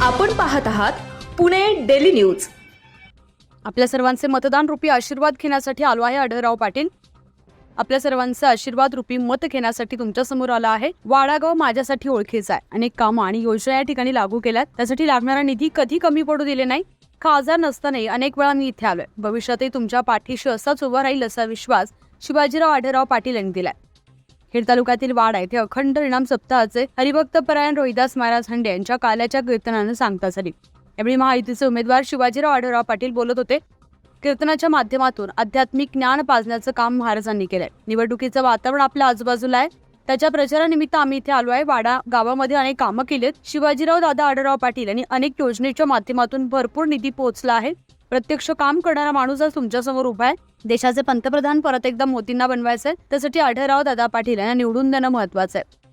आपण पाहत आहात पुणे डेली न्यूज. आपल्या सर्वांचे मतदान रुपी आशीर्वाद घेण्यासाठी आलो आहे आढळराव पाटील. आपल्या सर्वांचे आशीर्वाद रूपी मत घेण्यासाठी तुमच्यासमोर आला आहे. वाडागाव माझ्यासाठी ओळखीचा आहे. अनेक कामं आणि योजना या ठिकाणी लागू केल्यात. त्यासाठी लागणारा निधी कधी कमी पडू दिले नाही. खासदार नसतानाही अनेक वेळा मी इथे आलोय. भविष्यातही तुमच्या पाठीशी असाच उभा राहील असा विश्वास शिवाजीराव आढळराव पाटील यांनी दिलाय. खेड तालुक्यातील वाडा येथे अखंड रिणाम सप्ताहाचे हरिभक्त परायण रोहिदास महाराज हंडे यांच्या काल्याच्या कीर्तनानं सांगता झाली यावेळी महायुतीचे उमेदवार शिवाजीराव आढळराव पाटील बोलत होते कीर्तनाच्या माध्यमातून आध्यात्मिक ज्ञान पाजण्याचं काम महाराजांनी केलंय. निवडणुकीचं वातावरण आपल्या आजूबाजूला आहे. त्याच्या प्रचारानिमित्त आम्ही इथे आलो आहे. वाडा गावामध्ये अनेक कामं केलीत. शिवाजीराव दादा आढळराव पाटील यांनी अनेक योजनेच्या माध्यमातून भरपूर निधी पोहोचला आहे. प्रत्यक्ष काम करणारा माणूस आज तुमच्यासमोर उभा आहे देशाचे पंतप्रधान परत एकदा मोदींना बनवायचे त्यासाठी आढळराव दादा पाटील यांना निवडून देणं महत्वाचं आहे.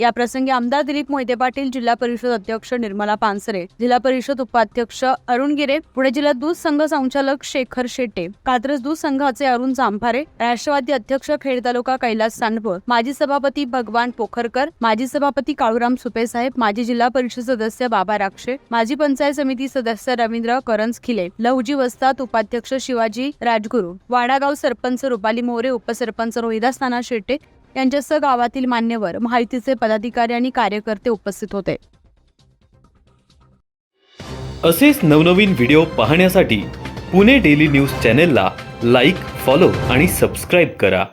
या प्रसंगी आमदार दिलीप मोहिते पाटील जिल्हा परिषद अध्यक्ष निर्मला पानसरे जिल्हा परिषद उपाध्यक्ष अरुण गिरे पुणे जिल्हा दूध संघ संचालक शेखर शेट्टे कात्रज दूध संघाचे अरुण जांभारे राष्ट्रवादी अध्यक्ष खेड तालुका कैलास सांडवर माजी सभापती भगवान पोखरकर माजी सभापती काळूराम सुपे साहेब माजी जिल्हा परिषद सदस्य बाबा राक्षे माजी पंचायत समिती सदस्य रवींद्र करंजखिले लहुजी वस्ताद उपाध्यक्ष शिवाजी राजगुरू वाडागाव सरपंच रुपाली मोरे उपसरपंच रोहिदास नाना शेट्टे यांच्यासह गावातील मान्यवर माहितीचे पदाधिकारी आणि कार्यकर्ते उपस्थित होते. असेच नवनवीन व्हिडिओ पाहण्यासाठी पुणे डेली न्यूज चॅनेलला लाईक फॉलो आणि सबस्क्राईब करा.